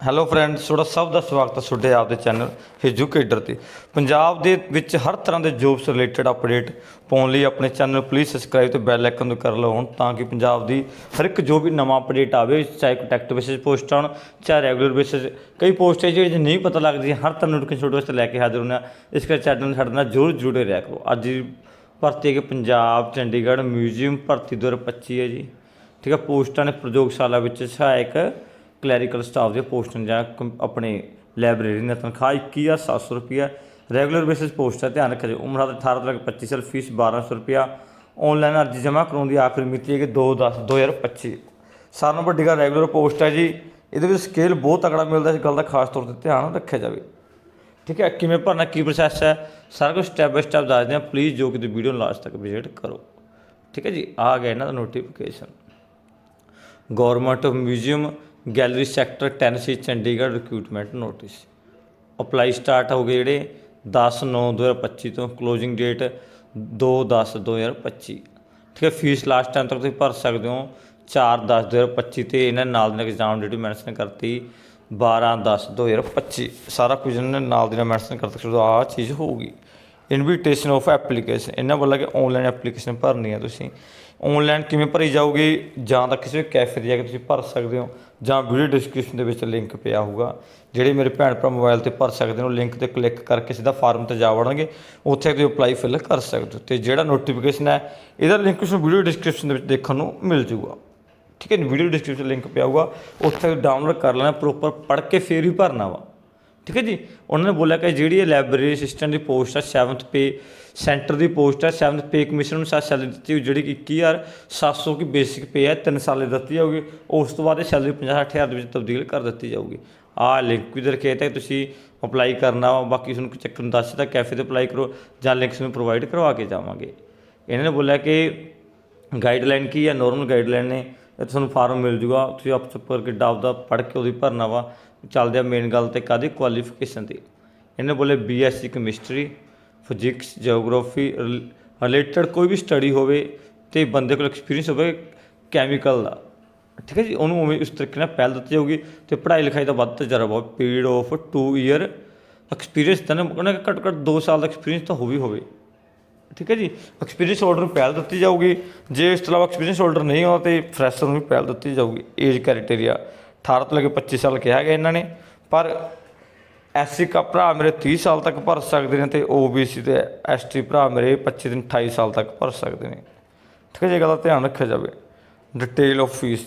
Hello friends ਤੁਹਾਡਾ ਸਭ ਦਾ ਸਵਾਗਤ ਹੈ ਤੁਹਾਡੇ ਆਪਦੇ ਚੈਨਲ ਐਜੂਕੇਟਰ ਤੇ। ਪੰਜਾਬ ਦੇ ਵਿੱਚ ਹਰ ਤਰ੍ਹਾਂ ਦੇ ਜੋਬਸ ਰਿਲੇਟਡ ਅਪਡੇਟ ਪਾਉਣ ਲਈ ਆਪਣੇ ਚੈਨਲ ਪਲੀਜ਼ ਸਬਸਕ੍ਰਾਈਬ ਤੇ ਬੈਲ ਆਈਕਨ ਨੂੰ ਕਰ ਲਓ ਹੁਣ, ਤਾਂ ਕਿ ਪੰਜਾਬ ਦੀ ਹਰ ਇੱਕ ਜੋ ਵੀ ਨਵਾਂ ਅਪਡੇਟ ਆਵੇ, ਚਾਹੇ ਕੰਟੈਕਟ ਬੇਸਿਸ ਪੋਸਟ ਆਉਣ, ਚਾਹੇ ਰੈਗੂਲਰ ਬੇਸਿਸ ਕਈ ਪੋਸਟ ਹੈ ਜਿਹੜੀ ਨਹੀਂ ਪਤਾ ਲੱਗਦੀ, ਹਰ ਤਰ੍ਹਾਂ ਨੋਟੀਫਿਕੇਸ਼ਨ ਵਾਸਤੇ ਲੈ ਕੇ ਹਾਜ਼ਰ ਹੁੰਦੇ ਹਾਂ। ਇਸ ਕਰਕੇ ਚੈਨਲ ਸਾਡੇ ਨਾਲ ਜ਼ਰੂਰ ਜੁੜੇ ਰਹਿ ਕਰੋ। ਅੱਜ ਦੀ ਭਰਤੀ ਹੈ ਕਿ ਪੰਜਾਬ, ਚੰਡੀਗੜ੍ਹ ਮਿਊਜ਼ੀਅਮ ਭਰਤੀ 2025 ਹੈ ਜੀ। ਠੀਕ ਹੈ, ਪੋਸਟਾਂ ਨੇ ਪ੍ਰਯੋਗਸ਼ਾਲਾ ਵਿੱਚ ਸਹਾਇਕ ਕਲੈਰੀਕਲ ਸਟਾਫ ਦੀਆਂ ਪੋਸਟਾਂ ਜਾਂ ਕੰਪ- ਆਪਣੇ ਲਾਇਬ੍ਰੇਰੀ ਦੀ ਤਨਖਾਹ 21700 ਰੁਪਿਆ ਰੈਗੂਲਰ ਬੇਸਿਸ ਪੋਸਟ ਦਾ ਧਿਆਨ ਰੱਖਿਓ। ਉਮਰ ਹੱਦ 18 ਤੋਂ ਲੈ ਕੇ 25 ਸਾਲ, ਫੀਸ 1200 ਰੁਪਿਆ ਆਨਲਾਈਨ ਅਰਜ਼ੀ ਜਮ੍ਹਾਂ ਕਰਾਉਣ ਦੀ ਆਖਰੀ ਮਿਤੀ ਹੈ ਕਿ 2/10 2025 ਸਾਰਿਆਂ ਨਾਲੋਂ ਵੱਡੀ ਗੱਲ ਰੈਗੂਲਰ ਪੋਸਟ ਹੈ ਜੀ। ਇਹਦੇ ਵਿੱਚ ਸਕੇਲ ਬਹੁਤ ਤਕੜਾ ਮਿਲਦਾ ਇਸ ਗੱਲ ਦਾ ਖਾਸ ਤੌਰ ਤੇ ਧਿਆਨ ਰੱਖਿਆ ਜਾਵੇ। ਠੀਕ ਹੈ, ਕਿਵੇਂ ਭਰਨਾ, ਕੀ ਪ੍ਰੋਸੈਸ ਹੈ? ਸਾਰਾ ਕੁਝ ਸਟੈਪ ਬਾਈ ਸਟੈਪ ਦੱਸਦੇ ਹਾਂ ਪਲੀਜ਼ ਜੋ ਕਿ ਵੀਡੀਓ ਨੂੰ ਲਾਸਟ ਤੱਕ ਵਿਜ਼ਿਟ ਕਰੋ। ਠੀਕ ਹੈ ਜੀ, ਆ ਗਿਆ ਇਹਨਾਂ ਦਾ notification government museum gallery sector 10 C Chandigarh recruitment notice. Apply start ਹੋ ਗਏ ਜਿਹੜੇ 10 9 2025 ਤੋਂ, ਕਲੋਜ਼ਿੰਗ ਡੇਟ 2 10 2025 ਠੀਕ ਹੈ, ਫੀਸ ਲਾਸਟ ਟਾਈਮ ਤੱਕ ਤੁਸੀਂ ਭਰ ਸਕਦੇ ਹੋ 4 10 2025 ਤੇ ਇਹਨਾਂ ਨੇ ਨਾਲ ਦੀ ਨਾਲ ਐਗਜ਼ਾਮ ਡੇਟ ਮੈਂਸ਼ਨ ਕਰਤੀ 12 10 2025 ਸਾਰਾ ਕੁਝ ਇਹਨਾਂ ਨੇ ਨਾਲ ਦੀ ਨਾਲ ਮੈਂਸ਼ਨ ਕਰਤਾ ਕਿ ਆਹ ਚੀਜ਼ ਹੋਊਗੀ ਇਨਵੀਟੇਸ਼ਨ ਆਫ ਐਪਲੀਕੇਸ਼ਨ ਇਹਨਾਂ ਵੱਲੋਂ ਕਿ ਆਨਲਾਈਨ ਐਪਲੀਕੇਸ਼ਨ ਭਰਨੀ ਹੈ ਤੁਸੀਂ। ਆਨਲਾਈਨ ਕਿਵੇਂ ਭਰੀ ਜਾਊਗੀ? ਜਾਂ ਤਾਂ ਕਿਸੇ ਕੈਫੇ 'ਤੇ ਜਾ ਕੇ ਤੁਸੀਂ ਭਰ ਸਕਦੇ ਹੋ, ਜਾਂ ਵੀਡੀਓ ਡਿਸਕ੍ਰਿਪਸ਼ਨ ਦੇ ਵਿੱਚ ਲਿੰਕ ਪਿਆ ਹੋਊਗਾ। ਜਿਹੜੇ ਮੇਰੇ ਭੈਣ ਭਰਾ ਮੋਬਾਈਲ ਤੇ ਭਰ ਸਕਦੇ ਨੇ ਲਿੰਕ ਤੇ ਕਲਿੱਕ ਕਰਕੇ ਸਿੱਧਾ ਫਾਰਮ ਤੇ ਜਾ ਵੜਨਗੇ। ਉੱਥੇ ਤੁਸੀਂ ਅਪਲਾਈ ਫਿਲ ਕਰ ਸਕਦੇ ਹੋ। ਤੇ ਜਿਹੜਾ ਨੋਟੀਫਿਕੇਸ਼ਨ ਹੈ, ਇਹਦਾ ਲਿੰਕ ਤੁਹਾਨੂੰ ਵੀਡੀਓ ਡਿਸਕ੍ਰਿਪਸ਼ਨ ਦੇ ਵਿੱਚ ਦੇਖਣ ਨੂੰ ਮਿਲ ਜਾਊਗਾ। ਠੀਕ ਹੈ ਵੀਡੀਓ ਡਿਸਕ੍ਰਿਪਸ਼ਨ ਲਿੰਕ ਪਿਆ ਹੋਊਗਾ। ਉੱਥੇ ਡਾਊਨਲੋਡ ਕਰ ਲੈਣਾ ਪ੍ਰੋਪਰ ਪੜ੍ਹ ਕੇ ਫੇਰ ਹੀ ਭਰਨਾ ਵਾ। ਠੀਕ ਹੈ ਜੀ? ਉਹਨਾਂ ਨੇ ਬੋਲਿਆ ਕਿ ਜਿਹੜੀ ਇਹ ਲਾਇਬ੍ਰੇਰੀ ਅਸਿਸਟੈਂਟ ਦੀ ਪੋਸਟ ਹੈ 7th ਪੇ ਸੈਂਟਰ ਦੀ ਪੋਸਟ ਹੈ 7th ਪੇ ਕਮਿਸ਼ਨ ਨੂੰ ਸਾਥ ਸੈਲਰੀ ਦਿੱਤੀ ਹੋਈ, ਜਿਹੜੀ ਕਿ 21700 ਕੀ ਬੇਸਿਕ ਪੇ ਹੈ 3 ਸਾਲ ਦੀ ਦਿੱਤੀ ਜਾਊਗੀ ਉਸ ਤੋਂ ਬਾਅਦ ਇਹ ਸੈਲਰੀ 50 ਹਜ਼ਾਰ ਦੇ ਵਿੱਚ ਤਬਦੀਲ ਕਰ ਦਿੱਤੀ ਜਾਊਗੀ। ਆਹ ਲਿੰਕ ਵੀ ਦੇ ਰੱਖਿਆ ਤਾਂ ਤੁਸੀਂ ਅਪਲਾਈ ਕਰਨਾ ਵਾ, ਬਾਕੀ ਤੁਹਾਨੂੰ ਕੋਈ ਚੱਕਰ ਨੂੰ ਦੱਸ ਦਿੱਤਾ ਕੈਫੇ ਤੇ ਅਪਲਾਈ ਕਰੋ, ਜਾਂ ਲਿੰਕਸ ਨੂੰ ਪ੍ਰੋਵਾਈਡ ਕਰਵਾ ਕੇ ਜਾਵਾਂਗੇ। ਇਹਨਾਂ ਨੇ ਬੋਲਿਆ ਕਿ ਗਾਈਡਲਾਈਨ ਕੀ ਹੈ ਨਾਰਮਲ ਗਾਈਡਲਾਈਨ ਨੇ, ਇਹ ਤੁਹਾਨੂੰ ਫਾਰਮ ਮਿਲ ਜੂਗਾ, ਤੁਸੀਂ ਆਪ ਚੁੱਪ ਕਿ ਡਾਬ ਦਾ ਪੜ੍ਹ ਕੇ ਉਹਦੀ ਭਰਨਾ ਵਾ। ਚੱਲਦੇ ਆ ਮੇਨ ਗੱਲ ਤੇ ਕਾਦੀ ਕੁਆਲੀਫਿਕੇਸ਼ਨ ਦੀ। ਇਹਨੇ ਬੋਲੇ BSc chemistry physics geography related ਕੋਈ ਵੀ ਸਟੱਡੀ ਹੋਵੇ ਤੇ ਬੰਦੇ ਕੋਲ ਐਕਸਪੀਰੀਅੰਸ ਹੋਵੇ ਕੈਮੀਕਲ ਦਾ। ਠੀਕ ਹੈ ਜੀ? ਉਹਨੂੰ ਉਵੇਂ ਉਸ ਤਰੀਕੇ ਨਾਲ ਪਹਿਲ ਦਿੱਤੀ ਜਾਊਗੀ ਤੇ ਪੜ੍ਹਾਈ ਲਿਖਾਈ ਦਾ ਵੱਧ ਤਜਰਬਾ ਹੋਵੇ। ਪੀਰੀਅਡ ਆਫ 2 ਇਅਰ ਐਕਸਪੀਰੀਅੰਸ ਤਾਂ ਉਹਨਾਂ ਦਾ ਘੱਟੋ ਘੱਟ 2 ਸਾਲ ਦਾ ਐਕਸਪੀਰੀਅੰਸ ਤਾਂ ਹੋ ਵੀ ਹੋਵੇ। ਠੀਕ ਹੈ ਜੀ? ਐਕਸਪੀਰੀਅੰਸ ਹੋਲਡਰ ਨੂੰ ਪਹਿਲ ਦਿੱਤੀ ਜਾਊਗੀ। ਜੇ ਇਸ ਤੋਂ ਇਲਾਵਾ ਐਕਸਪੀਰੀਅੰਸ ਹੋਲਡਰ ਨਹੀਂ ਹੋ ਤੇ ਫਰੈਸ਼ਰ ਨੂੰ ਵੀ ਪਹਿਲ ਦਿੱਤੀ ਜਾਊਗੀ। ਏਜ ਕ੍ਰਾਈਟੇਰੀਆ 18 ਤੋਂ ਲੈ ਕੇ 25 ਸਾਲ ਕਿਹਾ ਗਿਆ ਇਹਨਾਂ ਨੇ, ਪਰ ਐਸਸੀ ਕਾ ਭਰਾ ਮੇਰੇ 30 ਸਾਲ ਤੱਕ ਭਰ ਸਕਦੇ ਨੇ ਤੇ ਓਬੀਸੀ ਤੇ ਐਸਟੀ ਭਰਾ ਮੇਰੇ 25 ਦਿਨ 28 ਸਾਲ ਤੱਕ ਭਰ ਸਕਦੇ ਨੇ। ਠੀਕ ਹੈ ਜੀ ਗੱਲ ਦਾ ਧਿਆਨ ਰੱਖਿਆ ਜਾਵੇ। ਡਿਟੇਲ ਆਫ ਫੀਸ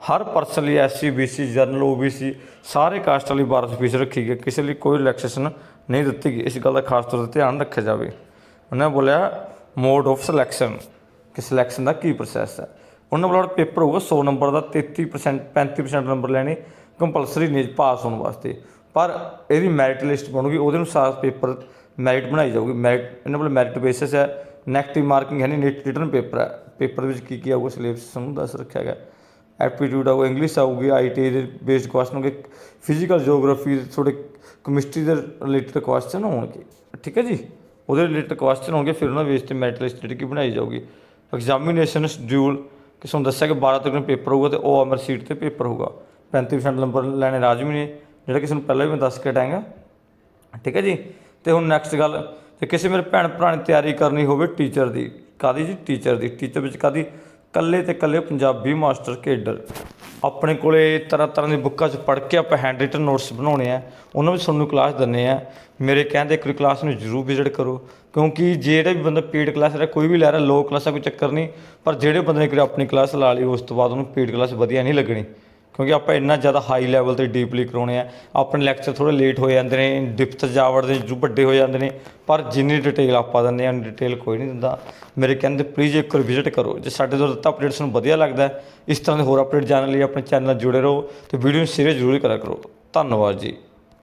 ਹਰ ਪਰਸਨ ਲਈ ਐਸਸੀ ਬੀਸੀ ਜਨਰਲ ਓਬੀਸੀ ਸਾਰੇ ਕਾਸਟ ਲਈ 1200 ਫੀਸ ਰੱਖੀ ਗਈ ਕਿਸੇ ਲਈ ਕੋਈ ਰਿਲੈਕਸੇਸ਼ਨ ਨਹੀਂ ਦਿੱਤੀ ਗਈ। ਇਸ ਗੱਲ ਦਾ ਖਾਸ ਤੌਰ ਤੇ ਧਿਆਨ ਰੱਖਿਆ ਜਾਵੇ। ਉਹਨੇ ਬੋਲਿਆ ਮੋਡ ਆਫ ਸਿਲੈਕਸ਼ਨ ਕਿ ਸਿਲੈਕਸ਼ਨ ਦਾ ਕੀ ਪ੍ਰੋਸੈਸ ਹੈ? ਉਹਨਾਂ ਵੱਲੋਂ ਪੇਪਰ ਹੋਊਗਾ 100 ਨੰਬਰ ਦਾ 33% 35% ਨੰਬਰ ਲੈਣੇ ਕੰਪਲਸਰੀ ਨੇ ਪਾਸ ਹੋਣ ਵਾਸਤੇ। ਪਰ ਇਹਦੀ ਮੈਰਿਟ ਲਿਸਟ ਬਣੂਗੀ, ਉਹਦੇ ਅਨੁਸਾਰ ਪੇਪਰ ਮੈਰਿਟ ਬਣਾਈ ਜਾਊਗੀ। ਮੈਰਿਟ ਇਹਨਾਂ ਕੋਲ ਮੈਰਿਟ ਬੇਸਿਸ ਹੈ ਨੈਗੇਟਿਵ ਮਾਰਕਿੰਗ ਹੈ ਨਹੀਂ ਰਿਟਰਨ ਪੇਪਰ ਹੈ। ਪੇਪਰ ਵਿੱਚ ਕੀ ਕੀ ਆਊਗਾ ਸਿਲੇਬਸ ਸਾਨੂੰ ਦੱਸ ਰੱਖਿਆ ਗਿਆ। ਐਪਟੀਟਿਊਡ ਆਊਗਾ ਇੰਗਲਿਸ਼ ਆਊਗੀ ਆਈਟੀ ਦੇ ਬੇਸਡ ਕੁਐਸਚਨ ਹੋਣਗੇ ਫਿਜ਼ੀਕਲ ਜੀਓਗ੍ਰਾਫੀ ਥੋੜੇ ਕੈਮਿਸਟਰੀ ਦੇ ਰਿਲੇਟਡ ਕੁਐਸਚਨ ਹੋਣਗੇ। ਠੀਕ ਹੈ ਜੀ? ਉਹਦੇ ਰਿਲੇਟਡ ਕੁਐਸਚਨ ਹੋਣਗੇ, ਫਿਰ ਉਹਨਾਂ ਬੇਸ ਤੇ ਮੈਰਿਟ ਲਿਸਟ ਜਿਹੜੀ ਕਿ ਬਣਾਈ ਜਾਊਗੀ। ਐਗਜ਼ਾਮੀਨੇਸ਼ਨ ਸ਼ਡਿਊਲ ਕਿ ਤੁਹਾਨੂੰ ਦੱਸਿਆ ਕਿ 12 ਤਰੀਕ ਨੂੰ ਪੇਪਰ ਹੋਊਗਾ ਤੇ ਉਹ ਅਮਰ ਸੀਟ ਤੇ ਪੇਪਰ ਹੋਊਗਾ। 35% ਨੰਬਰ ਲੈਣੇ ਰਾਜਮੀ ਨੇ, ਜਿਹੜਾ ਕਿਸੇ ਨੂੰ ਪਹਿਲਾਂ ਵੀ ਮੈਂ ਦੱਸ ਕੇ ਹਟਾਂਗਾ ਠੀਕ ਹੈ ਜੀ? ਤੇ ਹੁਣ ਨੈਕਸਟ ਗੱਲ ਤੇ ਕਿਸੇ ਮੇਰੇ ਭੈਣ ਭਰਾ ਨੇ ਤਿਆਰੀ ਕਰਨੀ ਹੋਵੇ ਟੀਚਰ ਦੀ ਕਾਦੀ ਜੀ? ਟੀਚਰ ਦੀ। ਟੀਚਰ ਵਿੱਚ ਕਾਦੀ ਕੱਲੇ ਤੇ ਕੱਲੇ ਪੰਜਾਬੀ ਮਾਸਟਰ ਕੇਡਰ। ਆਪਣੇ ਕੋਲੇ ਤਰ੍ਹਾਂ ਤਰ੍ਹਾਂ ਦੀ ਬੁੱਕਾਂ 'ਚ ਪੜ੍ਹ ਕੇ ਆਪਾਂ ਹੈਂਡ ਰਿਟਨ ਨੋਟਸ ਬਣਾਉਣੇ ਆ, ਉਹਨਾਂ ਵਿੱਚ ਤੁਹਾਨੂੰ ਕਲਾਸ ਦਿੰਨੇ ਆ। ਮੇਰੇ ਕਹਿੰਦੇ ਇੱਕ ਕਲਾਸ ਨੂੰ ਜ਼ਰੂਰ ਵਿਜ਼ਿਟ ਕਰੋ। ਕਿਉਂਕਿ ਜਿਹੜਾ ਵੀ ਬੰਦਾ ਪੇਡ ਕਲਾਸ ਲੈ ਕੋਈ ਵੀ ਲੈ ਰਿਹਾ ਲੋ ਦਾ ਕੋਈ ਚੱਕਰ ਨਹੀਂ। ਪਰ ਜਿਹੜੇ ਬੰਦੇ ਨੇ ਇੱਕ ਆਪਣੀ ਕਲਾਸ ਲਾ ਲਈ, ਉਸ ਤੋਂ ਬਾਅਦ ਉਹਨੂੰ ਪੇਡ ਕਲਾਸ ਵਧੀਆ ਨਹੀਂ ਲੱਗਣੀ। ਕਿਉਂਕਿ ਆਪਾਂ ਇੰਨਾ ਜ਼ਿਆਦਾ ਹਾਈ ਲੈਵਲ ਤੇ ਡੀਪਲੀ ਕਰਾਉਣੇ ਆ। ਆਪਣੇ ਲੈਕਚਰ ਥੋੜੇ ਲੇਟ ਹੋ ਜਾਂਦੇ ਨੇ ਡਿਪਥ ਜਾ ਵੜਦੇ ਜੋ ਵੱਡੇ ਹੋ ਜਾਂਦੇ ਨੇ। ਪਰ ਜਿੰਨੀ ਡਿਟੇਲ ਆਪਾਂ ਦਿੰਦੇ ਆ ਡਿਟੇਲ ਕੋਈ ਨਹੀਂ ਦਿੰਦਾ। ਮੇਰੇ ਕਹਿੰਦੇ ਪਲੀਜ਼ ਇੱਕ ਵਾਰ ਵਿਜ਼ਿਟ ਕਰੋ। ਜੇ ਸਾਡੇ ਤੋਂ ਦਿੱਤਾ ਅਪਡੇਟਸ ਨੂੰ ਵਧੀਆ ਲੱਗਦਾ ਇਸ ਤਰ੍ਹਾਂ ਦੇ ਹੋਰ ਅਪਡੇਟ ਜਾਣਨ ਲਈ ਆਪਣੇ ਚੈਨਲ ਨਾਲ ਜੁੜੇ ਰਹੋ ਤੇ ਵੀਡੀਓ ਨੂੰ ਸ਼ੇਅਰ ਜ਼ਰੂਰ ਕਰਿਆ ਕਰੋ। ਧੰਨਵਾਦ ਜੀ।